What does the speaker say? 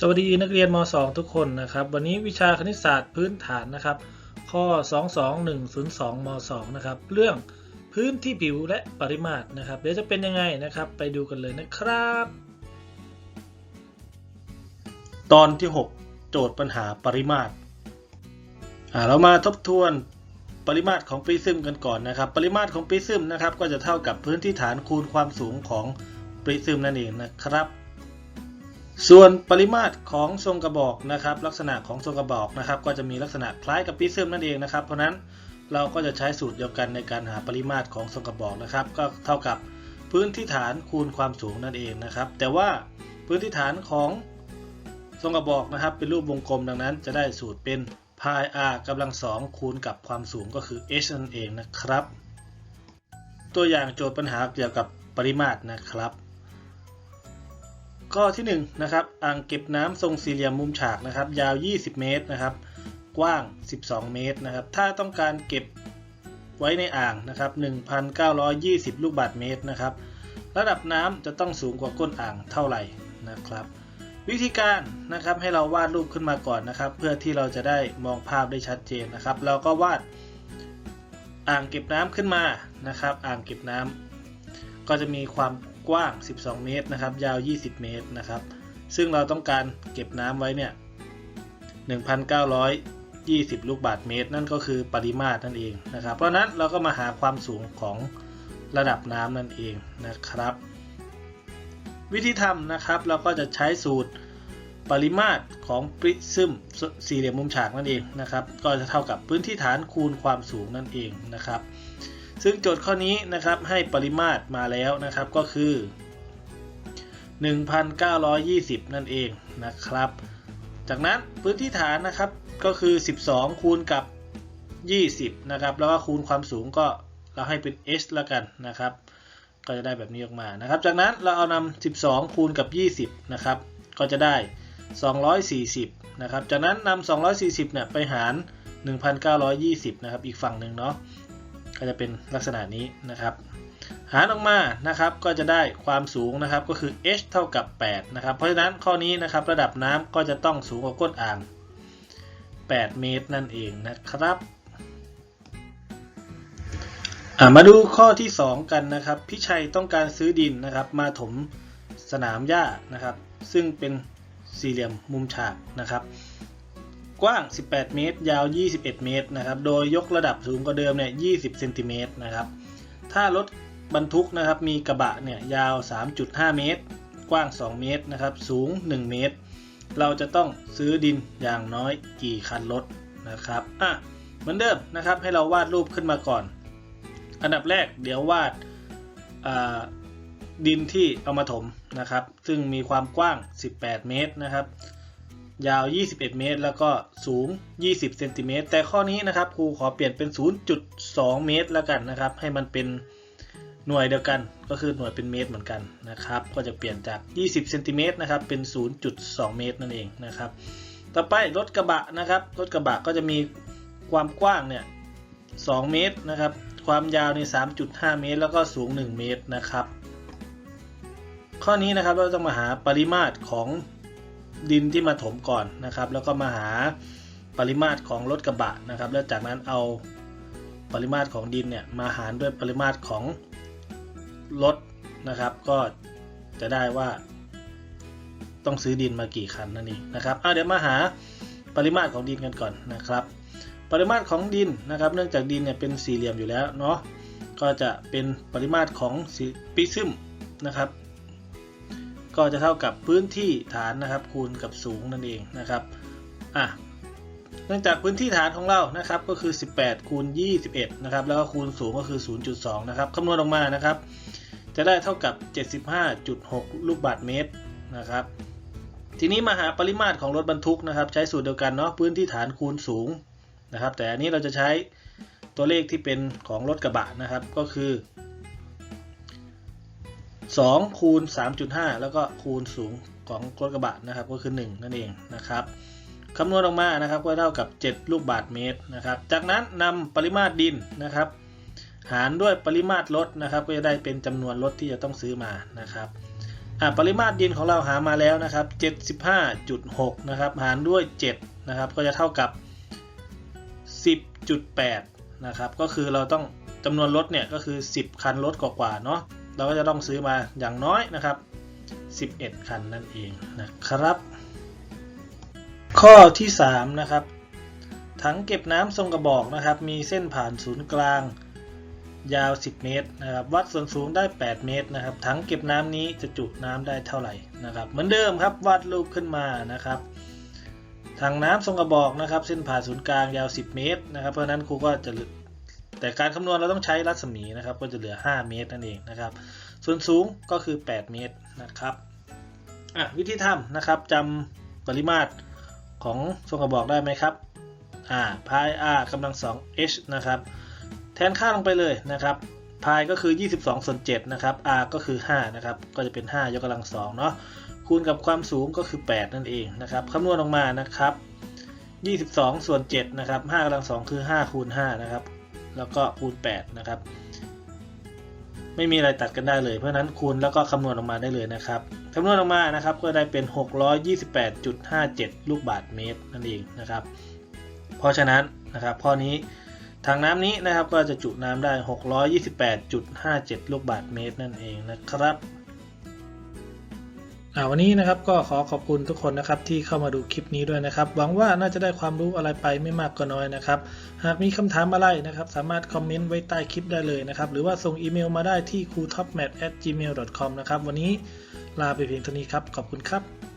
สวัสดีนักเรียนม .2 ทุกคนนะครับ วันนี้วิชาคณิตศาสตร์พื้นฐานนะครับ ข้อ 22102ม .2 นะครับ เรื่องพื้นที่ผิวและปริมาตรนะครับ เดี๋ยวจะเป็นยังไงนะครับ ไปดูกันเลยนะครับ ตอนที่ 6 โจทย์ปัญหาปริมาตรอ่าเรามาทบทวนปริมาตรของปริซึมกันก่อนนะครับ ปริมาตรของปริซึมนะครับ ก็จะเท่ากับพื้นที่ฐานคูณความสูงของปริซึมนั่นเองนะครับ ส่วนปริมาตรของทรงกระบอกนะครับ ลักษณะของทรงกระบอกนะครับ ก็จะมีลักษณะคล้ายกับปริซึมนั่นเองนะครับ เพราะฉะนั้นเราก็จะใช้สูตรเดียวกันในการหาปริมาตรของทรงกระบอกนะครับ ก็เท่ากับพื้นที่ฐานคูณความสูงนั่นเองนะครับ แต่ว่าพื้นที่ฐานของทรงกระบอกนะครับ เป็นรูปวงกลมดังนั้น จะได้สูตรเป็น pi r กำลังสองคูณกับความสูงก็คือ h นั่นเองนะครับ ตัวอย่างโจทย์ปัญหาเกี่ยวกับปริมาตรนะครับ ข้อที่1นงนะครับอ่างเก็บน้ำทรงสี่เหลี่ยมมุมฉากนะครับ ยาว 20 เมตรนะครับ กว้าง 12 เมตรนะครับ ถ้าต้องการเก็บไว้ในอ่างนะครับ 1,920 ลูกบาศก์เมตรนะครับ ระดับน้ำจะต้องสูงกว่าก้นอ่างเท่าไหร่นะครับ วิธีการนะครับให้เราวาดรูปขึ้นมาก่อนนะครับ เพื่อที่เราจะได้มองภาพได้ชัดเจนนะครับ เราก็วาดอ่างเก็บน้ำขึ้นมานะครับ อ่างเก็บน้ำก็จะมีความ กว้าง 12 เมตรนะครับ ยาว 20 เมตรนะครับ ซึ่งเราต้องการเก็บน้ำไว้เนี่ย1,920 ลูกบาศก์เมตร นั่นก็คือปริมาตรนั่นเองนะครับ เพราะนั้นเราก็มาหาความสูงของระดับน้ำนั่นเองนะครับ วิธีทำนะครับเราก็จะใช้สูตรปริมาตรของปริซึมสี่เหลี่ยมมุมฉากนั่นเองนะครับ ก็จะเท่ากับพื้นที่ฐานคูณความสูงนั่นเองนะครับ ซึ่งโจทย์ข้อนี้นะครับให้ปริมาตรมาแล้วนะครับก็คือ 1,920 นั่นเองนะครับ จากนั้นพื้นที่ฐานนะครับก็คือ 12 คูณกับ 20 นะครับ แล้วก็คูณความสูงก็เราให้เป็น h แล้วกันนะครับ ก็จะได้แบบนี้ออกมานะครับ จากนั้นเราเอานำ12 คูณกับ 20 นะครับ ก็จะได้ 240 นะครับ จากนั้นนำ240 เนี่ยไปหาร 1,920 นะครับ อีกฝั่งหนึ่งเนาะ ก็จะเป็นลักษณะนี้นะครับ หารออกมานะครับก็จะได้ความสูงนะครับก็คือ h เท่ากับ8นะครับเพราะฉะนั้นข้อนี้นะครับระดับน้ำก็จะต้องสูงกว่าก้นอ่าง 8 เมตรนั่นเองนะครับมาดูข้อที่ 2 กันนะครับพี่ชัยต้องการซื้อดินนะครับ มาถมสนามหญ้านะครับ ซึ่งเป็นสี่เหลี่ยมมุมฉากนะครับ กว้าง 18 เมตร ยาว 21 เมตรนะครับ โดยยกระดับสูงกว่าเดิมเนี่ย 20 เซนติเมตรนะครับ ถ้ารถบรรทุกนะครับมีกระบะเนี่ยยาว 3.5 เมตร กว้าง 2 เมตรนะครับ สูง 1 เมตร เราจะต้องซื้อดินอย่างน้อยกี่คันรถนะครับ อะ เหมือนเดิมนะครับ ให้เราวาดรูปขึ้นมาก่อน อันดับแรกเดี๋ยววาดดินที่เอามาถมนะครับ ซึ่งมีความกว้าง 18 เมตรนะครับ ยาว 21 เมตร แล้วก็สูง 20 เซนติเมตร แต่ข้อนี้นะครับครูขอเปลี่ยนเป็น 0.2 เมตรแล้วกันนะครับ ให้มันเป็นหน่วยเดียวกัน ก็คือหน่วยเป็นเมตรเหมือนกันนะครับ ก็จะเปลี่ยนจาก 20 เซนติเมตรนะครับ เป็น 0.2 เมตรนั่นเองนะครับ ต่อไปรถกระบะนะครับ รถกระบะก็จะมีความกว้างเนี่ย 2 เมตรนะครับ ความยาวใน 3.5 เมตร แล้วก็สูง 1 เมตรนะครับ ข้อนี้นะครับเราจะมาหาปริมาตรของ ดินที่มาถมก่อนนะครับ แล้วก็มาหาปริมาตรของรถกระบะนะครับ แล้วจากนั้นเอาปริมาตรของดินเนี่ยมาหารด้วยปริมาตรของรถนะครับ ก็จะได้ว่าต้องซื้อดินมากี่คันนั่นเองนะครับเเดี๋ยวมาหาปริมาตรของดินกันก่อนนะครับ ปริมาตรของดินนะครับ เนื่องจากดินเนี่ยเป็นสี่เหลี่ยมอยู่แล้วเนาะก็จะเป็นปริมาตรของปิซึมนะครับ ก็จะเท่ากับพื้นที่ฐานนะครับ คูณกับสูงนั่นเองนะครับอะเนื่องจากพื้นที่ฐานของเรานะครับก็คือ 18 คูณ 21 นะครับ แล้วก็คูณสูงก็คือ 0.2 นะครับคำนวณออกมานะครับ จะได้เท่ากับ 75.6 ลูกบาศก์เมตรนะครับ ทีนี้มาหาปริมาตรของรถบรรทุกนะครับ ใช้สูตรเดียวกันเนาะพื้นที่ฐานคูณสูงนะครับ แต่อันนี้เราจะใช้ตัวเลขที่เป็นของรถกระบะนะครับ ก็คือ 2คูณ 3.5 แล้วก็คูณสูงของรถกระบะนะครับก็คือ 1 นั่นเองนะครับคำนวณออกมานะครับก็เท่ากับ 7 ลูกบาศก์เมตรนะครับ จากนั้นนำปริมาตรดินนะครับ หารด้วยปริมาตรรถนะครับ ก็จะได้เป็นจำนวนรถที่จะต้องซื้อมานะครับอะปริมาตรดินของเราหามาแล้วนะครับ 75.6 นะครับ หารด้วย 7 นะครับ ก็จะเท่ากับ 10.8 นะครับ ก็คือเราต้องจำนวนรถเนี่ยก็คือ 10 คันรถกว่าๆเนาะ เราก็จะต้องซื้อมาอย่างน้อยนะครับ 11 คันนั่นเองนะครับ ข้อที่ 3 นะครับ ถังเก็บน้ำทรงกระบอกนะครับ มีเส้นผ่านศูนย์กลางยาว 10 เมตรนะครับ วัดส่วนสูงได้ 8 เมตรนะครับ ถังเก็บน้ำนี้จะจุน้ำได้เท่าไหร่นะครับ เหมือนเดิมครับ วาดรูปขึ้นมานะครับ ถังน้ำทรงกระบอกนะครับ เส้นผ่านศูนย์กลางยาว 10 เมตรนะครับ เพราะนั้นครูก็จะ แต่การคำนวณเราต้องใช้รัศมีนะครับ ก็จะเหลือ 5 เมตรนั่นเองนะครับ ส่วนสูงก็คือ 8 เมตรนะครับอะวิธีทำนะครับจำปริมาตรของทรงกระบอกได้ไหมครับอ่าพาย r กำลัง 2 h นะครับ แทนค่าลงไปเลยนะครับพายก็คือ 22ส่วน7นะครับ r ก็คือ 5 นะครับ ก็จะเป็น 5 ยกกำลัง2เนาะคูณกับความสูงก็คือ 8 นั่นเองนะครับคำนวณออกมานะครับ 22ส่วน7นะครับ5กำลัง2คือ 5 คูณ5นะครับ แล้วก็คูณ 8 นะครับ ไม่มีอะไรตัดกันได้เลย เพราะนั้นคูณแล้วก็คำนวณออกมาได้เลยนะครับคำนวณออกมานะครับก็ได้เป็น 628.57 ลูกบาทเมตรนั่นเองนะครับ เพราะฉะนั้นนะครับข้อนี้ถังน้ำนี้นะครับก็จะจุน้ำได้ 628.57 ลูกบาทเมตรนั่นเองนะครับ วันนี้นะครับก็ขอขอบคุณทุกคนนะครับที่เข้ามาดูคลิปนี้ด้วยนะครับ หวังว่าน่าจะได้ความรู้อะไรไปไม่มากก็น้อยนะครับ หากมีคำถามอะไรนะครับ สามารถคอมเมนต์ไว้ใต้คลิปได้เลยนะครับ หรือว่าส่งอีเมลมาได้ที่ c r u t o p m a t gmail com นะครับ วันนี้ลาไปเพียงเท่านี้ครับ ขอบคุณครับ